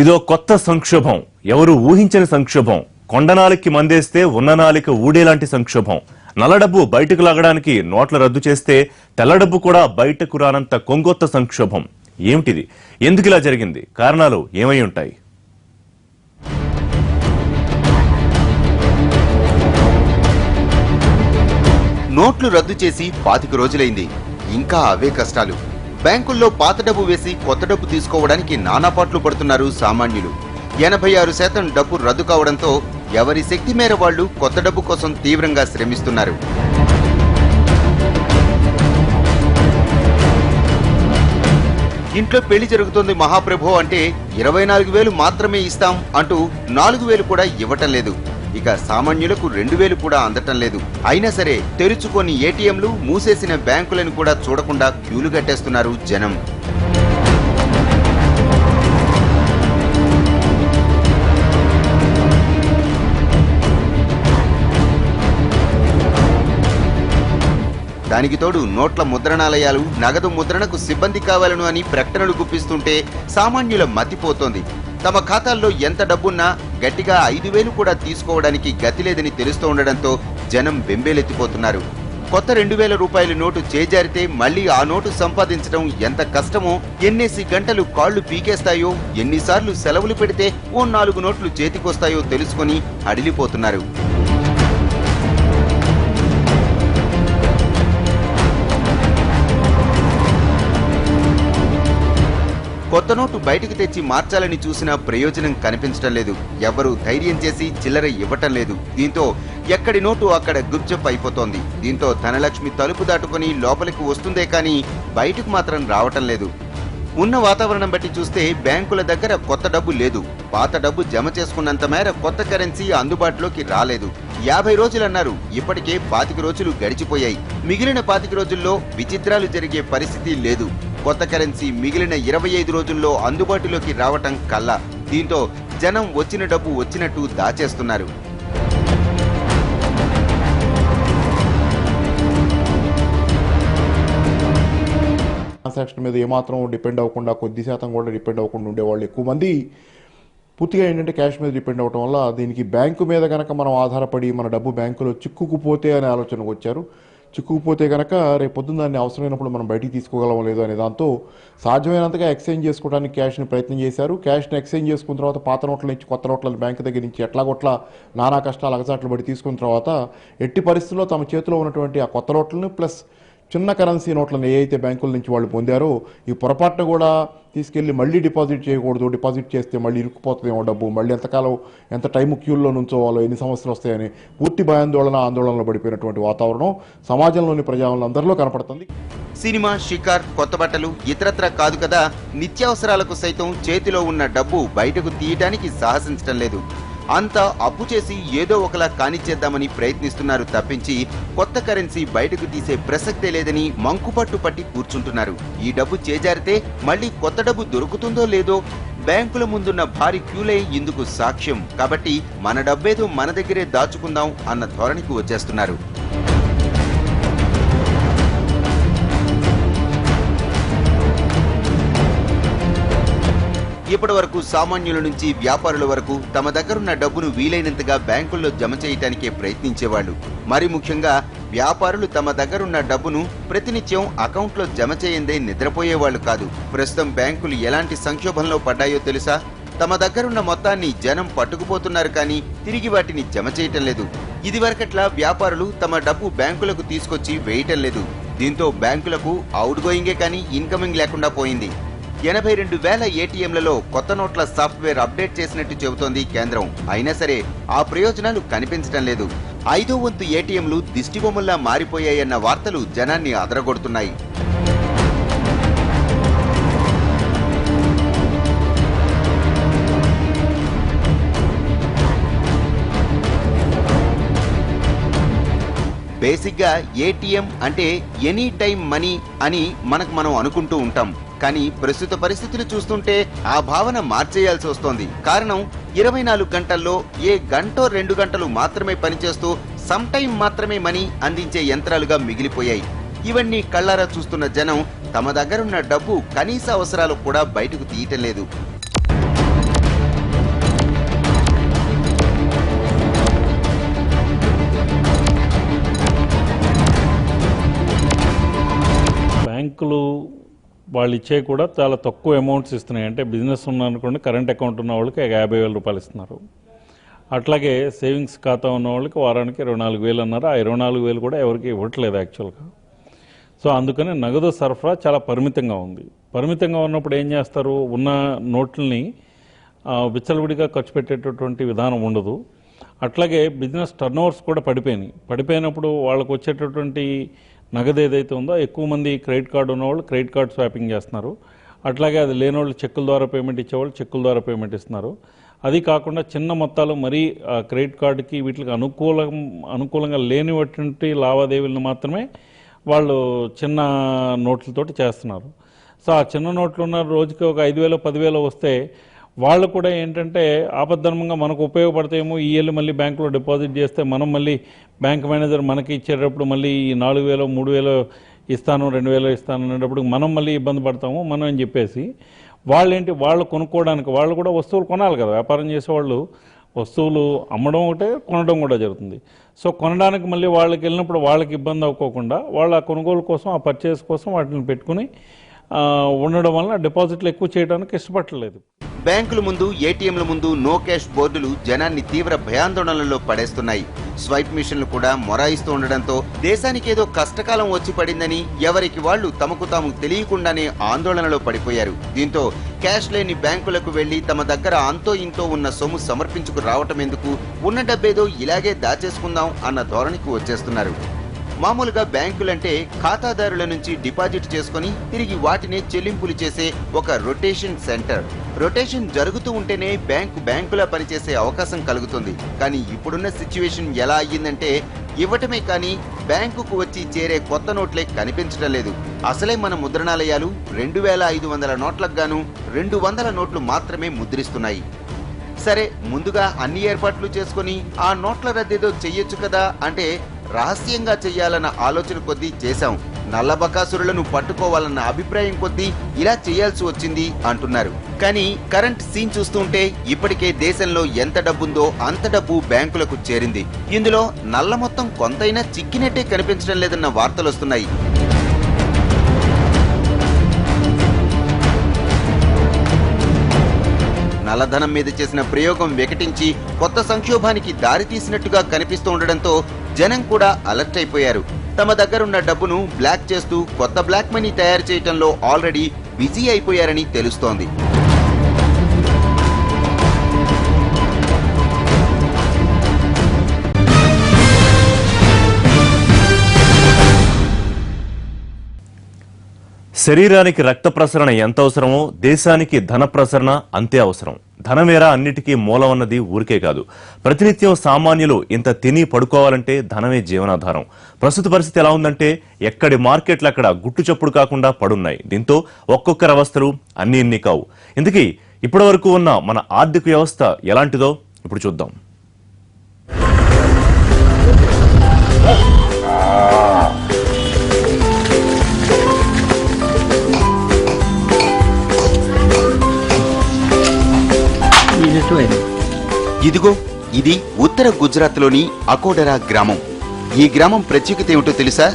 ఇదో కొత్త సంక్షోభం. ఎవరు ఊహించని సంక్షోభం. కొండనాలికి మందేస్తే ఉన్ననాలిక ఊడేలాంటి సంక్షోభం. నల్లడబ్బు బయటకు లాగడానికి నోట్ల రద్దు చేస్తే తెల్లడబ్బు కూడా బయటకు రానంత కొంగొత్త సంక్షోభం. ఏమిటిది? ఎందుకు ఇలా జరిగింది? కారణాలు ఏమై ఉంటాయి? నోట్లు రద్దు చేసి పాతిక రోజులైంది. ఇంకా అవే కష్టాలు. బ్యాంకుల్లో పాత డబ్బు వేసి కొత్త డబ్బు తీసుకోవడానికి నానాపాట్లు పడుతున్నారు సామాన్యులు. ఎనభై ఆరు శాతం డబ్బు రద్దు కావడంతో ఎవరి శక్తి మేర వాళ్ళు కొత్త డబ్బు కోసం తీవ్రంగా శ్రమిస్తున్నారు. ఇంట్లో పెళ్ళి జరుగుతోంది మహాప్రభు అంటే ఇరవై నాలుగు వేలు మాత్రమే ఇస్తాం అంటూ నాలుగు వేలు కూడా ఇవ్వటం లేదు. ఇక సామాన్యులకు రెండు వేలు కూడా అందటం లేదు. అయినా సరే తెరుచుకొని ఏటీఎంలు మూసేసిన బ్యాంకులను కూడా చూడకుండా క్యూలు కట్టేస్తున్నారు జనం. దానికి తోడు నోట్ల ముద్రణాలయాలు నగదు ముద్రణకు సిబ్బంది కావాలను అని ప్రకటనలు గుప్పిస్తుంటే సామాన్యుల మతిపోతోంది. తమ ఖాతాల్లో ఎంత డబ్బున్నా గట్టిగా ఐదు వేలు కూడా తీసుకోవడానికి గతి లేదని తెలుస్తూ ఉండడంతో జనం బెంబేలెత్తిపోతున్నారు. కొత్త రెండు వేల రూపాయల నోటు చేజారితే మళ్ళీ ఆ నోటు సంపాదించడం ఎంత కష్టమో ఎన్నేసి గంటలు కాళ్ళు పీకేస్తాయో ఎన్నిసార్లు సెలవులు పెడితే ఓ నాలుగు నోట్లు చేతికొస్తాయో తెలుసుకొని అడిలిపోతున్నారు. కొత్త నోటు బయటకు తెచ్చి మార్చాలని చూసినా ప్రయోజనం కనిపించడం లేదు. ఎవరు ధైర్యం చేసి చిల్లర ఇవ్వటం లేదు. దీంతో ఎక్కడి నోటు అక్కడ గుప్చప్ అయిపోతోంది. దీంతో ధనలక్ష్మి తలుపు దాటుకుని లోపలికి వస్తుందే కానీ బయటకు మాత్రం రావటం లేదు. ఉన్న వాతావరణం బట్టి చూస్తే బ్యాంకుల దగ్గర కొత్త డబ్బు లేదు. పాత డబ్బు జమ చేసుకున్నంత మేర కొత్త కరెన్సీ అందుబాటులోకి రాలేదు. యాభై రోజులన్నారు. ఇప్పటికే పాతిక రోజులు గడిచిపోయాయి. మిగిలిన పాతిక రోజుల్లో విచిత్రాలు జరిగే పరిస్థితి లేదు. కొత్త కరెన్సీ మిగిలిన ఇరవై ఐదు రోజుల్లో అందుబాటులోకి రావటం కల్లా దీంతో జనం వచ్చిన డబ్బు వచ్చినట్టు దాచేస్తున్నారు. ట్రాన్సాక్షన్ మీద ఏమాత్రం డిపెండ్ అవ్వకుండా కొద్ది శాతం కూడా డిపెండ్ అవ్వకుండా ఉండేవాళ్ళు ఎక్కువ మంది. పూర్తిగా ఏంటంటే క్యాష్ మీద డిపెండ్ అవ్వటం వల్ల దీనికి బ్యాంకు మీద కనుక మనం ఆధారపడి మన డబ్బు బ్యాంకులో చిక్కుకుపోతే అనే ఆలోచనకు వచ్చారు. చిక్కుకుపోతే కనుక రేపు దాన్ని అవసరమైనప్పుడు మనం బయటికి తీసుకోగలమో లేదో అనే దాంతో సాధ్యమైనంతగా ఎక్స్చేంజ్ చేసుకోవడానికి క్యాష్ని ప్రయత్నం చేశారు. క్యాష్ని ఎక్స్చేంజ్ చేసుకున్న తర్వాత పాత నోట్ల నుంచి కొత్త నోట్లను బ్యాంక్ దగ్గర నుంచి ఎట్లాగొట్లా నానా కష్టాలు అగచాట్లు పడి తీసుకున్న తర్వాత ఎట్టి పరిస్థితుల్లో తమ చేతిలో ఉన్నటువంటి ఆ కొత్త నోట్లను ప్లస్ చిన్న కరెన్సీ నోట్లను ఏ బ్యాంకుల నుంచి వాళ్ళు పొందారో ఈ పొరపాటును కూడా తీసుకెళ్ళి మళ్ళీ డిపాజిట్ చేయకూడదు. డిపాజిట్ చేస్తే మళ్ళీ ఇరుక్కుపోతుందేమో డబ్బు. మళ్ళీ ఎంతకాలం ఎంత టైం క్యూల్లో నుంచోవాలో ఎన్ని సమస్యలు వస్తాయని పూర్తి భయాందోళన ఆందోళనలో పడిపోయినటువంటి వాతావరణం సమాజంలోని ప్రజలందరిలో కనపడుతుంది. సినిమా షికార్ కొత్త బట్టలు ఇతరత్ర కాదు కదా. నిత్యావసరాలకు సైతం చేతిలో ఉన్న డబ్బు బయటకు తీయడానికి సాహసించడం లేదు. అంతా అప్పు చేసి ఏదో ఒకలా కానిచ్చేద్దామని ప్రయత్నిస్తున్నారు తప్పించి కొత్త కరెన్సీ బయటకు తీసే ప్రసక్తే లేదని మంకుపట్టు పట్టి కూర్చుంటున్నారు. ఈ డబ్బు చేజారితే మళ్ళీ కొత్త డబ్బు దొరుకుతుందో లేదో బ్యాంకుల ముందున్న భారీ క్యూలే ఇందుకు సాక్ష్యం. కాబట్టి మన డబ్బేదో మన దగ్గరే దాచుకుందాం అన్న ధోరణికి వచ్చేస్తున్నారు. ఇప్పటి వరకు సామాన్యుల నుంచి వ్యాపారుల వరకు తమ దగ్గరున్న డబ్బును వీలైనంతగా బ్యాంకుల్లో జమ చేయటానికే ప్రయత్నించేవాళ్ళు. మరి ముఖ్యంగా వ్యాపారులు తమ దగ్గరున్న డబ్బును ప్రతినిత్యం అకౌంట్లో జమ చేయందే నిద్రపోయేవాళ్ళు కాదు. ప్రస్తుతం బ్యాంకులు ఎలాంటి సంక్షోభంలో పడ్డాయో తెలుసా? తమ దగ్గరున్న మొత్తాన్ని జనం పట్టుకుపోతున్నారు కానీ తిరిగి వాటిని జమ చేయటం లేదు. ఇదివరకట్లా వ్యాపారులు తమ డబ్బు బ్యాంకులకు తీసుకొచ్చి వేయటం లేదు. దీంతో బ్యాంకులకు అవుట్ గోయింగే కానీ ఇన్కమింగ్ లేకుండా పోయింది. ఎనభై రెండు వేల ఏటీఎంలలో కొత్త నోట్ల సాఫ్ట్వేర్ అప్డేట్ చేసినట్టు చెబుతోంది కేంద్రం. అయినా సరే ఆ ప్రయోజనాలు కనిపించడం లేదు. ఐదో వంతు ఏటీఎంలు దిష్టిబొమ్మల్లా మారిపోయాయన్న వార్తలు జనాన్ని అదరగొడుతున్నాయి. బేసిక్గా ఏటీఎం అంటే ఎనీ టైం మనీ అని మనకు మనం అనుకుంటూ ఉంటాం. కానీ ప్రస్తుత పరిస్థితులు చూస్తుంటే ఆ భావన మార్చేయాల్సి వస్తోంది. కారణం ఇరవై నాలుగు గంటల్లో ఏ గంటో రెండు గంటలు మాత్రమే పనిచేస్తూ సమ్ టైం మాత్రమే మనీ అందించే యంత్రాలుగా మిగిలిపోయాయి. ఇవన్నీ కళ్ళారా చూస్తున్న జనం తమ దగ్గరున్న డబ్బు కనీస అవసరాలు కూడా బయటకు తీయటం లేదు. బ్యాంకులు వాళ్ళు ఇచ్చే కూడా చాలా తక్కువ అమౌంట్స్ ఇస్తున్నాయి. అంటే బిజినెస్ ఉన్నానుకోండి కరెంట్ అకౌంట్ ఉన్న వాళ్ళకి యాభై వేల రూపాయలు ఇస్తున్నారు. అట్లాగే సేవింగ్స్ ఖాతా ఉన్న వాళ్ళకి వారానికి ఇరవై నాలుగు వేలు అన్నారు. ఆ ఇరవై నాలుగు వేలు కూడా ఎవరికి ఇవ్వట్లేదు యాక్చువల్గా సో అందుకని నగదు సరఫరా చాలా పరిమితంగా ఉంది. పరిమితంగా ఉన్నప్పుడు ఏం చేస్తారు? ఉన్న నోట్లని విచ్చలవిడిగా ఖర్చు పెట్టేటటువంటి విధానం ఉండదు. అట్లాగే బిజినెస్ టర్నోవర్స్ కూడా పడిపోయినాయి. పడిపోయినప్పుడు వాళ్ళకు వచ్చేటటువంటి నగదు ఏదైతే ఉందో ఎక్కువ మంది క్రెడిట్ కార్డు ఉన్నవాళ్ళు క్రెడిట్ కార్డ్ స్వాపింగ్ చేస్తున్నారు. అట్లాగే అది లేని వాళ్ళు చెక్కుల ద్వారా పేమెంట్ ఇచ్చేవాళ్ళు చెక్కుల ద్వారా పేమెంట్ ఇస్తున్నారు. అది కాకుండా చిన్న మొత్తాలు మరీ ఆ క్రెడిట్ కార్డుకి వీటికి అనుకూలం అనుకూలంగా లేనిటువంటి లావాదేవీలను మాత్రమే వాళ్ళు చిన్న నోట్లతోటి చేస్తున్నారు. సో ఆ చిన్న నోట్లు ఉన్న రోజుకి ఒక ఐదు వేలు పదివేలు వస్తే వాళ్ళు కూడా ఏంటంటే ఆపద్ధర్మంగా మనకు ఉపయోగపడతాయేమో ఈ ఏళ్ళు మళ్ళీ బ్యాంకులో డిపాజిట్ చేస్తే మనం మళ్ళీ బ్యాంక్ మేనేజర్ మనకి ఇచ్చేటప్పుడు మళ్ళీ ఈ నాలుగు వేలు మూడు వేలు ఇస్తాను రెండు వేలు ఇస్తాను అనేటప్పుడు మనం మళ్ళీ ఇబ్బంది పడతాము మనం అని చెప్పేసి. వాళ్ళు ఏంటి వాళ్ళు కొనుక్కోవడానికి వాళ్ళు కూడా వస్తువులు కొనాలి కదా. వ్యాపారం చేసేవాళ్ళు వస్తువులు అమ్మడం ఒకటే కొనడం కూడా జరుగుతుంది. సో కొనడానికి మళ్ళీ వాళ్ళకి వెళ్ళినప్పుడు వాళ్ళకి ఇబ్బంది అవ్వకోకుండా వాళ్ళ ఆ కొనుగోలు కోసం ఆ పర్చేస్ కోసం వాటిని పెట్టుకుని ఉండడం వలన డిపాజిట్లు ఎక్కువ చేయడానికి ఇష్టపడలేదు బ్యాంకుల ముందు ఏటీఎంల ముందు నో క్యాష్ బోర్డులు జనాన్ని తీవ్ర భయాందోళనలో పడేస్తున్నాయి. స్వైప్ మిషన్లు కూడా మొరాయిస్తూ ఉండడంతో దేశానికి ఏదో కష్టకాలం వచ్చి పడిందని ఎవరికి వాళ్ళు తమకు తాము తెలియకుండానే ఆందోళనలో పడిపోయారు. దీంతో క్యాష్ లేని బ్యాంకులకు వెళ్ళి తమ దగ్గర అంతో ఇంతో ఉన్న సొమ్ము సమర్పించుకు రావటం ఎందుకు ఉన్న డబ్బేదో ఇలాగే దాచేసుకుందాం అన్న ధోరణికి వచ్చేస్తున్నారు. మామూలుగా బ్యాంకులంటే ఖాతాదారుల నుంచి డిపాజిట్ చేసుకొని తిరిగి వాటినే చెల్లింపులు చేసే ఒక రొటేషన్ సెంటర్. రొటేషన్ జరుగుతూ ఉంటేనే బ్యాంకు బ్యాంకులా పనిచేసే అవకాశం కలుగుతుంది. కానీ ఇప్పుడున్న సిచ్యువేషన్ ఎలా అయ్యిందంటే ఇవ్వటమే కానీ బ్యాంకుకు వచ్చి చేరే కొత్త నోట్లే కనిపించడం లేదు. అసలే మన ముద్రణాలయాలు రెండు వేల ఐదు వందల నోట్లకు గాను రెండు వందల నోట్లు మాత్రమే ముద్రిస్తున్నాయి. సరే ముందుగా అన్ని ఏర్పాట్లు చేసుకొని ఆ నోట్ల రద్దీతో చెయ్యొచ్చు కదా అంటే రహస్యంగా చేయాలన్న ఆలోచన కొద్దీ చేశాం. నల్ల బకాసురులను పట్టుకోవాలన్న అభిప్రాయం కొద్దీ ఇలా చేయాల్సి వచ్చింది అంటున్నారు. కానీ కరెంట్ సీన్ చూస్తుంటే ఇప్పటికే దేశంలో ఎంత డబ్బుందో అంత డబ్బు బ్యాంకులకు చేరింది. ఇందులో నల్ల మొత్తం కొంతైనా చిక్కినట్టే కనిపించడం లేదన్న వార్తలు నల్లధనం మీద చేసిన ప్రయోగం వికటించి కొత్త సంక్షోభానికి దారితీసినట్టుగా కనిపిస్తూ ఉండడంతో జనం కూడా అలర్ట్ అయిపోయారు. తమ దగ్గరున్న డబ్బును బ్లాక్ చేస్తూ కొత్త బ్లాక్ మనీ తయారు చేయటంలో ఆల్రెడీ బిజీ అయిపోయారని తెలుస్తోంది. శరీరానికి రక్త ప్రసరణ ఎంత అవసరమో దేశానికి ధన ప్రసరణ అంతే అవసరం. ధనమేరా అన్నిటికీ మూలం అన్నది ఊరికే కాదు. ప్రతినిత్యం సామాన్యులు ఇంత తిని పడుకోవాలంటే ధనమే జీవనాధారం. ప్రస్తుత పరిస్థితి ఎలా ఉందంటే ఎక్కడి మార్కెట్లు అక్కడ గుట్టు చప్పుడు కాకుండా పడున్నాయి. దీంతో ఒక్కొక్కరి అవస్థలు అన్ని ఇన్ని కావు. ఇందుకీ ఇప్పటి వరకు ఉన్న మన ఆర్థిక వ్యవస్థ ఎలాంటిదో ఇప్పుడు చూద్దాం. ఇదిగో ఇది ఉత్తర గుజరాత్లోని అకోడరా గ్రామం. ఈ గ్రామం ప్రత్యేకత ఏమిటో తెలుసా?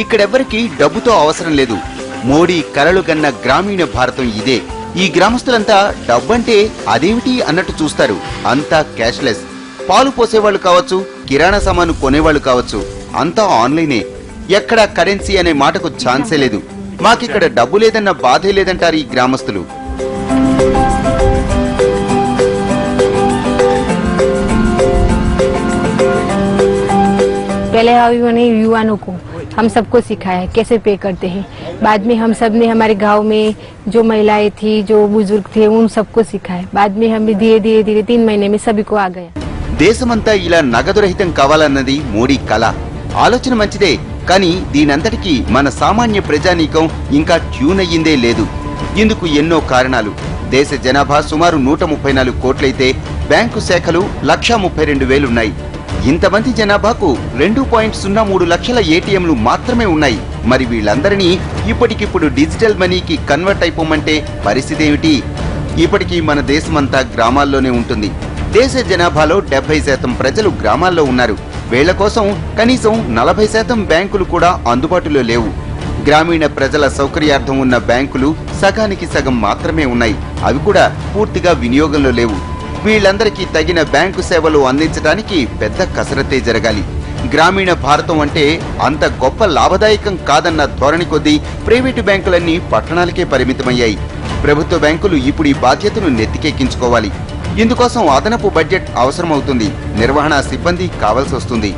ఇక్కడెవ్వరికీ డబ్బుతో అవసరం లేదు. మోడీ కలలు గన్న గ్రామీణ భారతం ఇదే. ఈ గ్రామస్తులంతా డబ్బంటే అదేమిటి అన్నట్టు చూస్తారు. అంతా క్యాష్లెస్. పాలు పోసేవాళ్ళు కావచ్చు కిరాణా సామాను కొనేవాళ్ళు కావచ్చు అంతా ఆన్లైనే. ఎక్కడా కరెన్సీ అనే మాటకు ఛాన్సే లేదు. మాకిక్కడ డబ్బు లేదన్న బాధే లేదంటారు ఈ గ్రామస్తులు. पहले अभी ने युवाओं को हम सबको सिखाया है कैसे पे करते हैं बाद में हम सब ने हमारे गांव में जो महिलाएं थी जो बुजुर्ग थे उन सबको सिखाया बाद में हमें धीरे धीरे धीरे तीन महीने में सभी को आ गया దేశమంతా ఇలా నగదు రహితం కావాలన్నది మోడీ కళ ఆలోచన మంచిదే కానీ దీనంతటికీ మన సామాన్య ప్రజానీకం ఇంకా ట్యూన్ అయ్యిందే లేదు ఇందుకు ఎన్నో కారణాలు దేశ జనాభా సుమారు నూట ముప్పై నాలుగు కోట్లయితే బ్యాంకు శాఖలు లక్షా ముప్పై రెండు వేలున్నాయి ఇంతమంది జనాభాకు రెండు పాయింట్ సున్నా మూడు లక్షల ఏటీఎంలు మాత్రమే ఉన్నాయి. మరి వీళ్ళందరినీ ఇప్పటికిప్పుడు డిజిటల్ మనీకి కన్వర్ట్ అయిపోమంటే పరిస్థితి ఏమిటి ఇప్పటికీ మన దేశమంతా గ్రామాల్లోనే ఉంటుంది. దేశ జనాభాలో డెబ్బై శాతం ప్రజలు గ్రామాల్లో ఉన్నారు. వీళ్ళ కోసం కనీసం నలభై శాతం బ్యాంకులు కూడా అందుబాటులో లేవు. గ్రామీణ ప్రజల సౌకర్యార్థం ఉన్న బ్యాంకులు సగానికి సగం మాత్రమే ఉన్నాయి. అవి కూడా పూర్తిగా వినియోగంలో లేవు. వీళ్ళందరికీ తగిన బ్యాంకు సేవలు అందించడానికి పెద్ద కసరత్తే జరగాలి. గ్రామీణ భారతం అంటే అంత గొప్ప లాభదాయకం కాదన్న ధోరణి కొద్దీ ప్రైవేటు బ్యాంకులన్నీ పట్టణాలకే పరిమితమయ్యాయి. ప్రభుత్వ బ్యాంకులు ఇప్పుడు ఈ బాధ్యతను నెత్తికెక్కించుకోవాలి ఇందుకోసం అదనపు బడ్జెట్ అవసరమవుతుంది. నిర్వహణ సిబ్బంది కావాల్సి వస్తుంది.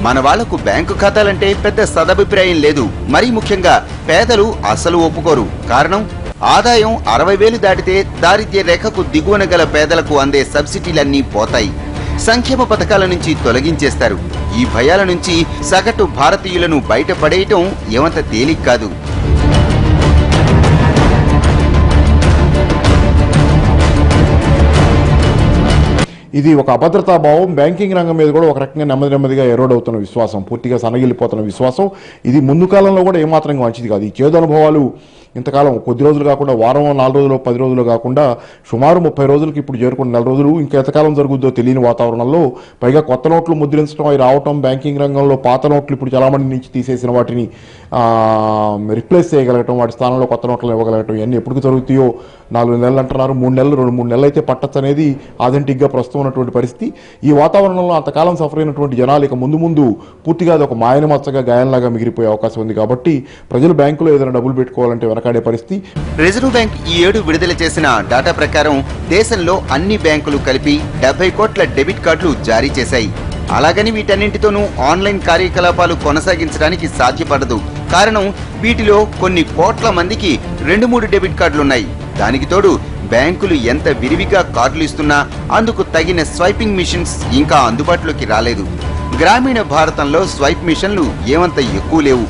మన వాళ్ళకు బ్యాంకు ఖాతాలంటే పెద్ద సదభిప్రాయం లేదు. మరీ ముఖ్యంగా పేదలు అసలు ఒప్పుకోరు. కారణం? ఆదాయం అరవై వేలు దాటితే దారిద్ర్య రేఖకు దిగువన గల పేదలకు అందే సబ్సిడీలన్నీ పోతాయి. సంక్షేమ పథకాల నుంచి తొలగించేస్తారు. ఈ భయాల నుంచి సగటు భారతీయులను బయటపడేయటం ఏమంత తేలిక కాదు. ఇది ఒక అభద్రతా భావం. బ్యాంకింగ్ రంగం మీద కూడా ఒక రకంగా నెమ్మది నెమ్మదిగా ఎరోడ్ అవుతున్న విశ్వాసం పూర్తిగా సన్నగిల్లిపోతున్న విశ్వాసం. ఇది ముందు కాలంలో కూడా ఏమాత్రంగా మంచిది కాదు. ఈ చేదు అనుభవాలు ఇంతకాలం కొద్ది రోజులు కాకుండా వారం నాలుగు రోజులు పది రోజులు కాకుండా సుమారు ముప్పై రోజులకి ఇప్పుడు చేరుకున్న నెల రోజులు ఇంకా ఎంతకాలం జరుగుద్దో తెలియని వాతావరణంలో పైగా కొత్త నోట్లు ముద్రించడం అవి రావటం బ్యాంకింగ్ రంగంలో పాత నోట్లు ఇప్పుడు చలామణి నుంచి తీసేసిన వాటిని రిప్లేస్ చేయగలగటం వాటి స్థానంలో కొత్త నోట్లను ఇవ్వగలగటం ఇవన్నీ ఎప్పుడు జరుగుతాయో నాలుగు నెలలు అంటున్నారు. మూడు నెలలు రెండు మూడు నెలలు అయితే పట్టచ్చు అనేది ఆథెంటిక్గా ప్రస్తుతం ఉన్నటువంటి పరిస్థితి. ఈ వాతావరణంలో అంతకాలం సఫర్ అయినటువంటి జనాలు ఇక ముందు ముందు పూర్తిగా అది ఒక మాయన మచ్చగా గాయంలాగా మిగిలిపోయే అవకాశం ఉంది కాబట్టి ప్రజలు బ్యాంకులో ఏదైనా డబ్బులు పెట్టుకోవాలంటే వెనకాడే పరిస్థితి. రిజర్వ్ బ్యాంక్ ఈ ఏడు విడుదల చేసిన డేటా ప్రకారం దేశంలో అన్ని బ్యాంకులు కలిపి డెబ్బై కోట్ల డెబిట్ కార్డులు జారీ చేశాయి. అలాగని వీటన్నింటితోనూ ఆన్లైన్ కార్యకలాపాలు కొనసాగించడానికి సాధ్యపడదు. కారణం వీటిలో కొన్ని కోట్ల మందికి రెండు మూడు డెబిట్ కార్డులున్నాయి. దానికి తోడు బ్యాంకులు ఎంత విరివిగా కార్డులు ఇస్తున్నా అందుకు తగిన స్వైపింగ్ మిషన్స్ ఇంకా అందుబాటులోకి రాలేదు. గ్రామీణ భారతంలో స్వైప్ మిషన్లు ఏమంత ఎక్కువ లేవు.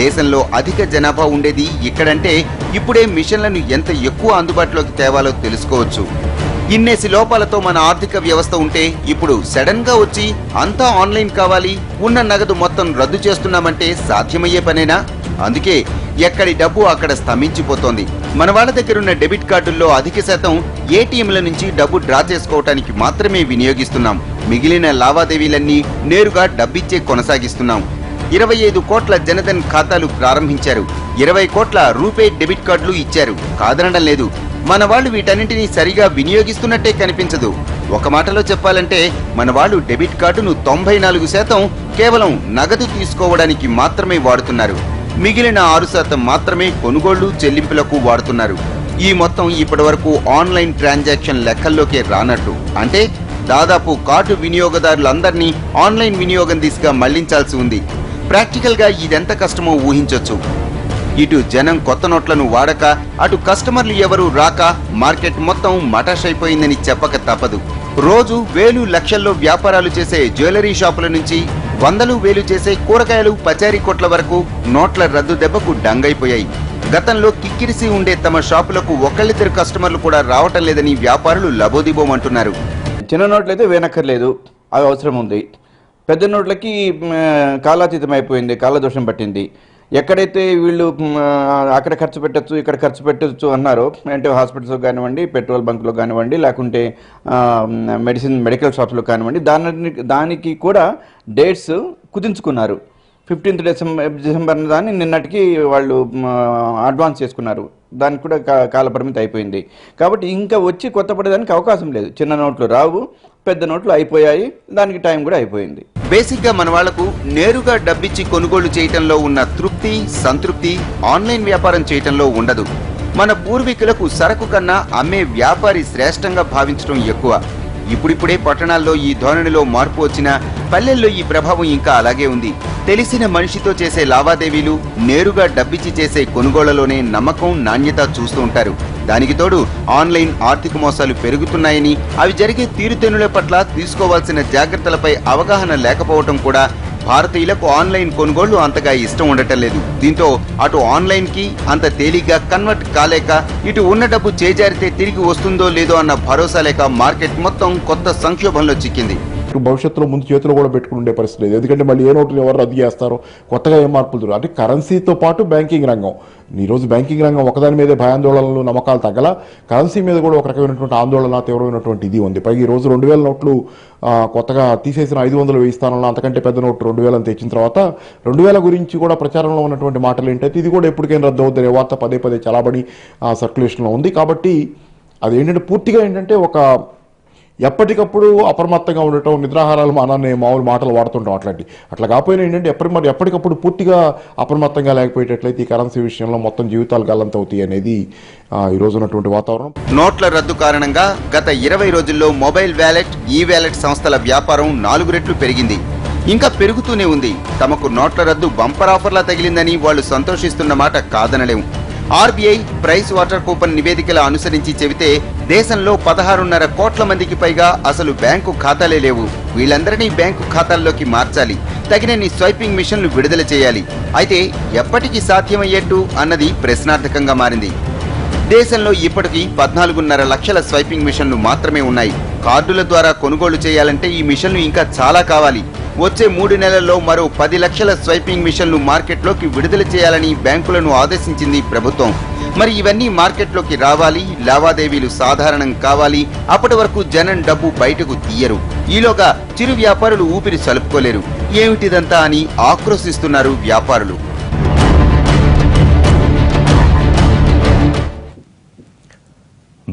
దేశంలో అధిక జనాభా ఉండేది ఇక్కడంటే ఇప్పుడే మిషన్లను ఎంత ఎక్కువ అందుబాటులోకి తేవాలో తెలుసుకోవచ్చు. ఇన్నేసి లోపాలతో మన ఆర్థిక వ్యవస్థ ఉంటే ఇప్పుడు సడన్గా వచ్చి అంతా ఆన్లైన్ కావాలి ఉన్న నగదు మొత్తం రద్దు చేస్తున్నామంటే సాధ్యమయ్యే పనేనా? అందుకే ఎక్కడి డబ్బు అక్కడ స్తంభించిపోతోంది. మన వాళ్ళ దగ్గరున్న డెబిట్ కార్డుల్లో అధిక శాతం ఏటీఎంల నుంచి డబ్బు డ్రా చేసుకోవటానికి మాత్రమే వినియోగిస్తున్నాం. మిగిలిన లావాదేవీలన్నీ నేరుగా డబ్బిచ్చే కొనసాగిస్తున్నాం. ఇరవై ఐదు కోట్ల జనధన్ ఖాతాలు ప్రారంభించారు. ఇరవై కోట్ల రూపే డెబిట్ కార్డులు ఇచ్చారు. కాదనడం లేదు. మన వాళ్ళు వీటన్నింటినీ సరిగా వినియోగిస్తున్నట్టే కనిపించదు. ఒక మాటలో చెప్పాలంటే మన వాళ్ళు డెబిట్ కార్డును తొంభై నాలుగు శాతం కేవలం నగదు తీసుకోవడానికి మాత్రమే వాడుతున్నారు. మిగిలిన ఆరు శాతం మాత్రమే కొనుగోళ్ళు చెల్లింపులకు వాడుతున్నారు. ఈ మొత్తం ఇప్పటివరకు ఆన్లైన్ ట్రాన్సాక్షన్ లెక్కల్లోకే రానట్టు. అంటే దాదాపు కార్డు వినియోగదారులందరినీ ఆన్లైన్ వినియోగం దిశగా మళ్ళించాల్సి ఉంది. ప్రాక్టికల్గా ఇదెంత కష్టమో ఊహించొచ్చు. ఇటు జనం కొత్త నోట్లను వాడక అటు కస్టమర్లు ఎవరు రాక మార్కెట్ మొత్తం మటాష్ అయిపోయిందని చెప్పక తప్పదు. రోజు వేలు లక్షల్లో వ్యాపారాలు చేసే జ్యువెలరీ షాపుల నుంచి వందలు వేలు చేసే కూరగాయలు పచారీ కొట్ల వరకు నోట్ల రద్దు దెబ్బకు డంగైపోయాయి. గతంలో కిక్కిరిసి ఉండే తమ షాపులకు ఒకళ్ళిద్దరు కస్టమర్లు కూడా రావటం లేదని వ్యాపారులు లబోదిబోమంటున్నారు. చిన్న నోట్లు అయితే వేనక్కర్లేదు. అవి అవసరం ఉంది పెద్ద నోట్లకి కాలాతీతం అయిపోయింది కాలదోషం పట్టింది. ఎక్కడైతే వీళ్ళు అక్కడ ఖర్చు పెట్టచ్చు ఇక్కడ ఖర్చు పెట్టచ్చు అన్నారో అంటే హాస్పిటల్స్ కానివ్వండి పెట్రోల్ బంక్లో కానివ్వండి లేకుంటే మెడిసిన్ మెడికల్ షాప్స్లో కానివ్వండి దాని దానికి కూడా డేట్స్ కుదించుకున్నారు. ఫిఫ్టీన్త్ డిసెంబర్ డిసెంబర్ దాన్ని నిన్నటికి వాళ్ళు అడ్వాన్స్ చేసుకున్నారు. దానికి కూడా కా కాలపరిమితి అయిపోయింది. కాబట్టి ఇంకా వచ్చి కొత్త పడేదానికి అవకాశం లేదు. చిన్న నోట్లు రావు పెద్ద నోట్లు అయిపోయాయి దానికి టైం కూడా అయిపోయింది. బేసిక్గా మన వాళ్ళకు నేరుగా డబ్బిచ్చి కొనుగోలు చేయటంలో ఉన్న తృప్తి సంతృప్తి ఆన్లైన్ వ్యాపారం చేయటంలో ఉండదు. మన పూర్వీకులకు సరకు కన్నా అమ్మే వ్యాపారి శ్రేష్టంగా భావించడం ఎక్కువ. ఇప్పుడిప్పుడే పట్టణాల్లో ఈ ధోరణిలో మార్పు వచ్చినా పల్లెల్లో ఈ ప్రభావం ఇంకా అలాగే ఉంది. తెలిసిన మనిషితో చేసే లావాదేవీలు నేరుగా డబ్బిచ్చి చేసే కొనుగోళ్ళలోనే నమ్మకం నాణ్యత చూస్తూ ఉంటారు. దానికి తోడు ఆన్లైన్ ఆర్థిక మోసాలు పెరుగుతున్నాయని అవి జరిగే తీరుతెన్నుల పట్ల తీసుకోవాల్సిన జాగ్రత్తలపై అవగాహన లేకపోవటం కూడా భారతీయులకు ఆన్లైన్ కొనుగోళ్ళు అంతగా ఇష్టం ఉండటం లేదు. దీంతో అటు ఆన్లైన్కి అంత తేలిగ్గా కన్వర్ట్ కాలేక ఇటు ఉన్న డబ్బు చేజారితే తిరిగి వస్తుందో లేదో అన్న భరోసా లేక మార్కెట్ మొత్తం కొత్త సంక్షోభంలో చిక్కింది. భవిష్యత్తులో ముందు చేతిలో కూడా పెట్టుకుని ఉండే పరిస్థితి లేదు. ఎందుకంటే మళ్ళీ ఏ నోట్లు ఎవరు రద్దు చేస్తారో కొత్తగా ఏం మార్పులు జరగవు. అంటే కరెన్సీతో పాటు బ్యాంకింగ్ రంగం. ఈరోజు బ్యాంకింగ్ రంగం ఒకదాని మీదే భయాందోళనలు నమ్మకాలు తగ్గల కరెన్సీ మీద కూడా ఒక రకమైనటువంటి ఆందోళన తీవ్రమైనటువంటి ఇది ఉంది. పైగా ఈ రోజు రెండు వేల నోట్లు కొత్తగా తీసేసిన ఐదు వందలు వెయ్యి స్థానంలో అంతకంటే పెద్ద నోటు రెండు వేలని తెచ్చిన తర్వాత రెండు వేల గురించి కూడా ప్రచారంలో ఉన్నటువంటి మాటలు ఏంటంటే ఇది కూడా ఎప్పటికైనా రద్దు అవుతుంది వార్త పదే పదే చలాబడి సర్క్యులేషన్లో ఉంది. కాబట్టి అది ఏంటంటే పూర్తిగా ఏంటంటే ఒక ఎప్పటికప్పుడు అప్రమత్తంగా ఉండటం నిద్రాహారాలు మానాన్ని మామూలు మాటలు వాడుతుంటాం అట్లాంటి. అట్లా కాకపోయినా ఏంటంటే ఎప్పటి మరి ఎప్పటికప్పుడు పూర్తిగా అప్రమత్తంగా లేకపోయేటట్లయితే ఈ కరెన్సీ విషయంలో మొత్తం జీవితాలు గల్లంతవుతాయి అనేది ఈరోజు ఈ ఉన్నటువంటి వాతావరణం. నోట్ల రద్దు కారణంగా గత ఇరవై రోజుల్లో మొబైల్ వ్యాలెట్ ఈ వ్యాలెట్ సంస్థల వ్యాపారం నాలుగు రెట్లు పెరిగింది. ఇంకా పెరుగుతూనే ఉంది. తమకు నోట్ల రద్దు బంపర్ ఆఫర్లా తగిలిందని వాళ్ళు సంతోషిస్తున్న మాట కాదనలేము. ఆర్బీఐ ప్రైస్ వాటర్ కూపన్ నివేదికల అనుసరించి చెబితే దేశంలో పదహారున్నర కోట్ల మందికి పైగా అసలు బ్యాంకు ఖాతాలే లేవు. వీళ్ళందరినీ బ్యాంకు ఖాతాల్లోకి మార్చాలి. తగినన్ని స్వైపింగ్ మిషన్లు విడుదల చేయాలి. అయితే ఎప్పటికీ సాధ్యమయ్యేట్టు అన్నది ప్రశ్నార్థకంగా మారింది. దేశంలో ఇప్పటికీ పద్నాలుగున్నర లక్షల స్వైపింగ్ మిషన్లు మాత్రమే ఉన్నాయి. కార్డుల ద్వారా కొనుగోలు చేయాలంటే ఈ మిషన్లు ఇంకా చాలా కావాలి. వచ్చే మూడు నెలల్లో మరో పది లక్షల స్వైపింగ్ మిషన్లు మార్కెట్లోకి విడుదల చేయాలని బ్యాంకులను ఆదేశించింది ప్రభుత్వం. మరి ఇవన్నీ మార్కెట్లోకి రావాలి లావాదేవీలు సాధారణం కావాలి అప్పటి వరకు జనం డబ్బు బయటకు తీయరు. ఈలోగా చిరు వ్యాపారులు ఊపిరి సలుపుకోలేరు. ఏమిటిదంతా అని ఆక్రోశిస్తున్నారు వ్యాపారులు.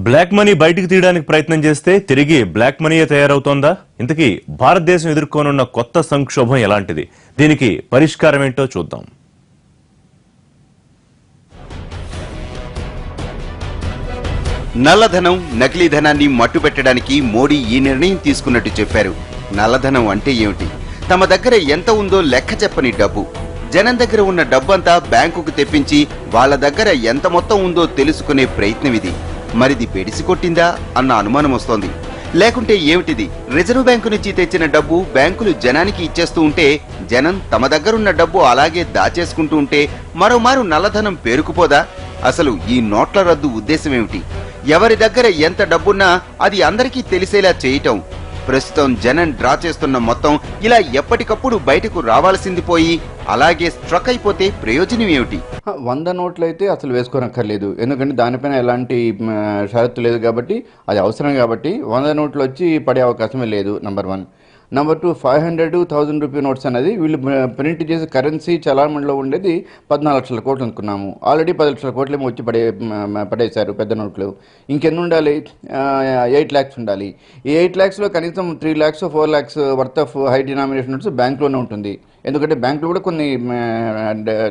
బ్లాక్ మనీ బయటికి తీయడానికి ప్రయత్నం చేస్తే తిరిగి బ్లాక్ మనీయే తయారవుతోందా? ఇంతకీ భారతదేశం ఎదుర్కొనున్న కొత్త సంక్షోభం ఎలాంటిది? దీనికి పరిష్కారం ఏంటో చూద్దాం. నల్లధనం నకిలీ ధనాన్ని మట్టుపెట్టడానికి మోడీ ఈ నిర్ణయం తీసుకున్నట్టు చెప్పారు. నల్లధనం అంటే ఏమిటి? తమ దగ్గర ఎంత ఉందో లెక్క చెప్పని డబ్బు. జనం దగ్గర ఉన్న డబ్బంతా బ్యాంకుకు తెప్పించి వాళ్ళ దగ్గర ఎంత మొత్తం ఉందో తెలుసుకునే ప్రయత్నం ఇది. మరిది పెడిసి కొట్టిందా అన్న అనుమానం వస్తోంది. లేకుంటే ఏమిటిది? రిజర్వ్ బ్యాంకు నుంచి తెచ్చిన డబ్బు బ్యాంకులు జనానికి ఇచ్చేస్తూ ఉంటే జనం తమ దగ్గరున్న డబ్బు అలాగే దాచేసుకుంటూ ఉంటే మరోమారు నల్లధనం పేరుకుపోదా? అసలు ఈ నోట్ల రద్దు ఉద్దేశమేమిటి ఎవరి దగ్గర ఎంత డబ్బున్నా అది అందరికీ తెలిసేలా చేయటం. ప్రస్తుతం జనం డ్రా చేస్తున్న మొత్తం ఇలా ఎప్పటికప్పుడు బయటకు రావాల్సింది పోయి అలాగే స్ట్రక్ అయిపోతే ప్రయోజనం ఏమిటి? వంద నోట్లు అయితే అసలు వేసుకోనక్కర్లేదు. ఎందుకంటే దానిపైన ఎలాంటి షరత్తు షరతు లేదు కాబట్టి అది అవసరం కాబట్టి వంద నోట్లు వచ్చి పడే అవకాశమే లేదు number one number two five hundred thousand rupee notes అనేది వీళ్ళు ప్రింట్ చేసే కరెన్సీ చలామణిలో ఉండేది పద్నాలుగు లక్షల కోట్లు అనుకున్నాము. ఆల్రెడీ పది లక్షల కోట్లు ఏమో వచ్చి పడే పడేశారు పెద్ద నోట్లు. ఇంకెన్ని ఉండాలి? ఎయిట్ ల్యాక్స్ ఉండాలి. ఈ ఎయిట్ ల్యాక్స్లో కనీసం three lakhs four lakhs worth of high denomination notes బ్యాంక్లోనే ఉంటుంది. ఎందుకంటే బ్యాంకులో కూడా కొన్ని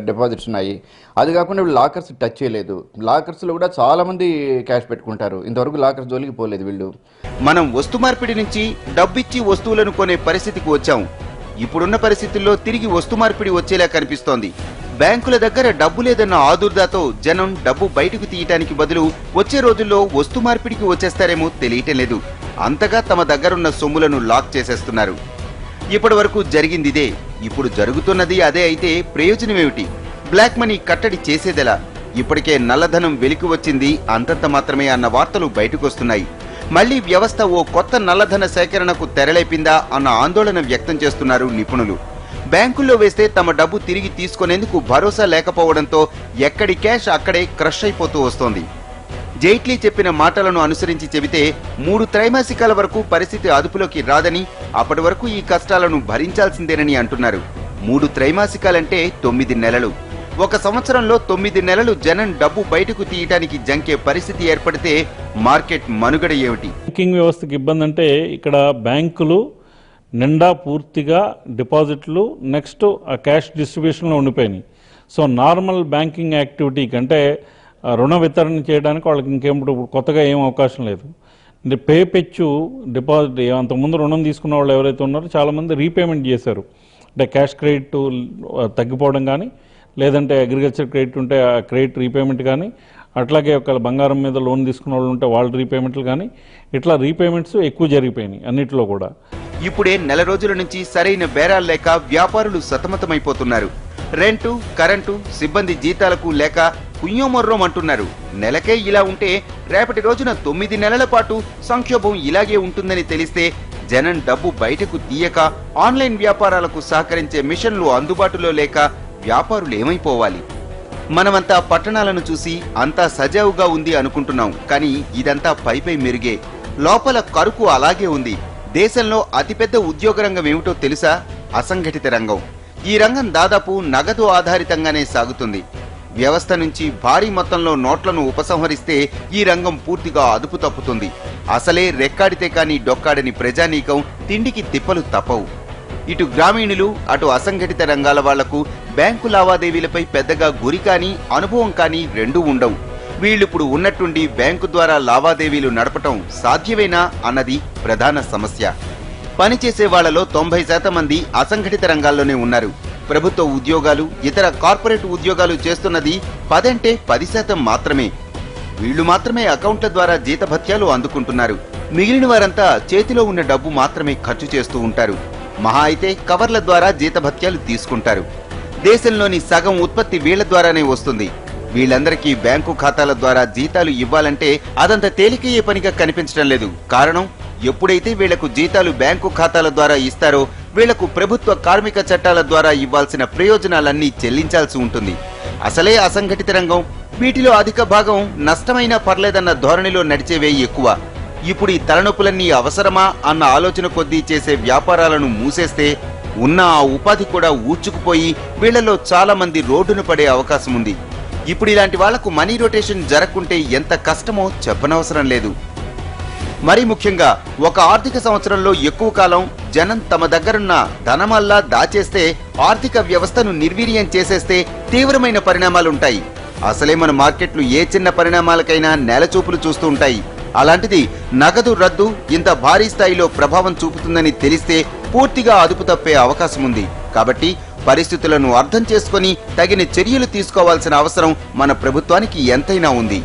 డిపాజిట్స్ ఉన్నాయి. అది కాకుండా వీళ్ళు లాకర్స్ టచ్ చేయలేదు. లాకర్స్లో కూడా చాలామంది క్యాష్ పెట్టుకుంటారు. ఇంతవరకు లాకర్స్ జోలికి పోలేదు వీళ్ళు. మనం వస్తు మార్పిడి నుంచి డబ్బిచ్చి వస్తువులను కొనే పరిస్థితికి వచ్చాం. ఇప్పుడున్న పరిస్థితుల్లో తిరిగి వస్తు మార్పిడి వచ్చేలా కనిపిస్తోంది. బ్యాంకుల దగ్గర డబ్బు లేదన్న ఆదుర్దాతో జనం డబ్బు బయటకు తీయటానికి బదులు వచ్చే రోజుల్లో వస్తు మార్పిడికి వచ్చేస్తారేమో తెలియటం లేదు. అంతగా తమ దగ్గరున్న సొమ్ములను లాక్ చేసేస్తున్నారు. ఇప్పటి వరకు జరిగింది ఇదే ఇప్పుడు జరుగుతున్నది అదే అయితే ప్రయోజనమేమిటి? బ్లాక్ మనీ కట్టడి చేసేదెలా? ఇప్పటికే నల్లధనం వెలికి వచ్చింది. అంతంత మాత్రమే అన్న వార్తలు బయటకొస్తున్నాయి. మళ్ళీ వ్యవస్థ ఓ కొత్త నల్లధన సేకరణకు తెరలేపిందా అన్న ఆందోళన వ్యక్తం చేస్తున్నారు నిపుణులు. బ్యాంకుల్లో వేస్తే తమ డబ్బు తిరిగి తీసుకునేందుకు భరోసా లేకపోవడంతో ఎక్కడి క్యాష్ అక్కడే క్రష్ అయిపోతూ వస్తోంది. జైట్లీ చెప్పిన మాటలను అనుసరించి చెబితే మూడు త్రైమాసికాల వరకు పరిస్థితి అదుపులోకి రాదని అప్పటి వరకు ఈ కష్టాలను భరించాల్సిందేనని అంటున్నారు. మూడు త్రైమాసికాలంటే తొమ్మిది నెలలు. ఒక సంవత్సరంలో తొమ్మిది నెలలు జనం డబ్బు బయటకు తీయటానికి జంకే పరిస్థితి ఏర్పడితే మార్కెట్ మనుగడ ఏమిటి? బ్యాంకింగ్ వ్యవస్థకి ఇబ్బంది అంటే ఇక్కడ బ్యాంకులు నిండా పూర్తిగా డిపాజిట్లు నెక్స్ట్ ఆ క్యాష్ డిస్ట్రిబ్యూషన్లో ఉండిపోయినాయి. సో నార్మల్ బ్యాంకింగ్ యాక్టివిటీ కంటే రుణ వితరణ చేయడానికి వాళ్ళకి ఇంకేమిటి కొత్తగా ఏం అవకాశం లేదు. పే పెచ్చు డిపాజిట్ అంతకుముందు రుణం తీసుకున్న వాళ్ళు ఎవరైతే ఉన్నారో చాలామంది రీపేమెంట్ చేశారు. అంటే క్యాష్ క్రెడిట్ తగ్గిపోవడం కానీ లేదంటే అగ్రికల్చర్ క్రెడిట్ ఉంటే ఆ క్రెడిట్ రీపేమెంట్ కానీ అట్లాగే ఒక బంగారం మీద లోన్ తీసుకున్న వాళ్ళు ఉంటే వాళ్ళ రీపేమెంట్లు కానీ ఇట్లా రీపేమెంట్స్ ఎక్కువ జరిగిపోయినాయి అన్నిటిలో కూడా. ఇప్పుడే నెల రోజుల నుంచి సరైన బేరాలు లేక వ్యాపారులు సతమతమైపోతున్నారు. రెంటు కరెంటు సిబ్బంది జీతాలకు లేక కుయ్యోమొర్రోం అంటున్నారు. నెలకే ఇలా ఉంటే రేపటి రోజున తొమ్మిది నెలల పాటు సంక్షోభం ఇలాగే ఉంటుందని తెలిస్తే జనం డబ్బు బయటకు తీయక ఆన్లైన్ వ్యాపారాలకు సహకరించే మిషన్లు అందుబాటులో లేక వ్యాపారులు ఏమైపోవాలి? మనమంతా పట్టణాలను చూసి అంతా సజావుగా ఉంది అనుకుంటున్నాం. కానీ ఇదంతా పైపై మెరుగే లోపల కరుకు అలాగే ఉంది. దేశంలో అతిపెద్ద ఉద్యోగ రంగం ఏమిటో తెలుసా? అసంఘటిత రంగం. ఈ రంగం దాదాపు నగదు ఆధారితంగానే సాగుతుంది. వ్యవస్థ నుంచి భారీ మొత్తంలో నోట్లను ఉపసంహరిస్తే ఈ రంగం పూర్తిగా అదుపు తప్పుతుంది. అసలే రెక్కాడితే కాని డొక్కాడని ప్రజానీకం తిండికి తిప్పలు తప్పవు. ఇటు గ్రామీణులు అటు అసంఘటిత రంగాల వాళ్ళకు బ్యాంకు లావాదేవీలపై పెద్దగా గురి కానీ అనుభవం కానీ రెండూ ఉండవు. వీళ్ళిప్పుడు ఉన్నట్టుండి బ్యాంకు ద్వారా లావాదేవీలు నడపటం సాధ్యమేనా అన్నది ప్రధాన సమస్య. పనిచేసే వాళ్ళలో తొంభై శాతం మంది అసంఘటిత రంగాల్లోనే ఉన్నారు. ప్రభుత్వ ఉద్యోగాలు ఇతర కార్పొరేట్ ఉద్యోగాలు చేస్తున్నది పదంటే పది శాతం మాత్రమే. వీళ్ళు మాత్రమే అకౌంట్ల ద్వారా జీతభత్యాలు అందుకుంటున్నారు. మిగిలిన వారంతా చేతిలో ఉన్న డబ్బు మాత్రమే ఖర్చు చేస్తూ ఉంటారు. మహా అయితే కవర్ల ద్వారా జీతభత్యాలు తీసుకుంటారు. దేశంలోని సగం ఉత్పత్తి వీళ్ళ ద్వారానే వస్తుంది. వీళ్ళందరికీ బ్యాంకు ఖాతాల ద్వారా జీతాలు ఇవ్వాలంటే అదంత తేలికయ్యే పనిగా కనిపించడం లేదు. కారణం ఎప్పుడైతే వీళ్ళకు జీతాలు బ్యాంకు ఖాతాల ద్వారా ఇస్తారో వీళ్ళకు ప్రభుత్వ కార్మిక చట్టాల ద్వారా ఇవ్వాల్సిన ప్రయోజనాలన్నీ చెల్లించాల్సి ఉంటుంది. అసలే అసంఘటిత రంగం వీటిలో అధిక భాగం నష్టమైనా పర్లేదన్న ధోరణిలో నడిచేవే ఎక్కువ. ఇప్పుడు ఈ తలనొప్పులన్నీ అవసరమా అన్న ఆలోచన కొద్దీ చేసే వ్యాపారాలను మూసేస్తే ఉన్న ఆ ఉపాధి కూడా ఊడ్చుకుపోయి వీళ్ళలో చాలా మంది రోడ్డున పడే అవకాశం ఉంది ఇప్పుడు ఇలాంటి వాళ్ళకు మనీ రొటేషన్ జరగకుంటే ఎంత కష్టమో చెప్పనవసరం లేదు. మరి ముఖ్యంగా ఒక ఆర్థిక సంవత్సరంలో ఎక్కువ కాలం జనం తమ దగ్గరున్న ధనమల్లా దాచేస్తే ఆర్థిక వ్యవస్థను నిర్వీర్యం చేసేస్తే తీవ్రమైన పరిణామాలుంటాయి. అసలే మన మార్కెట్లు ఏ చిన్న పరిణామాలకైనా నేలచూపులు చూస్తూ ఉంటాయి. అలాంటిది నగదు రద్దు ఇంత భారీ స్థాయిలో ప్రభావం చూపుతుందని తెలిస్తే పూర్తిగా అదుపు తప్పే అవకాశం ఉంది కాబట్టి పరిస్థితులను అర్థం చేసుకొని తగిన చర్యలు తీసుకోవాల్సిన అవసరం మన ప్రభుత్వానికి ఎంతైనా ఉంది.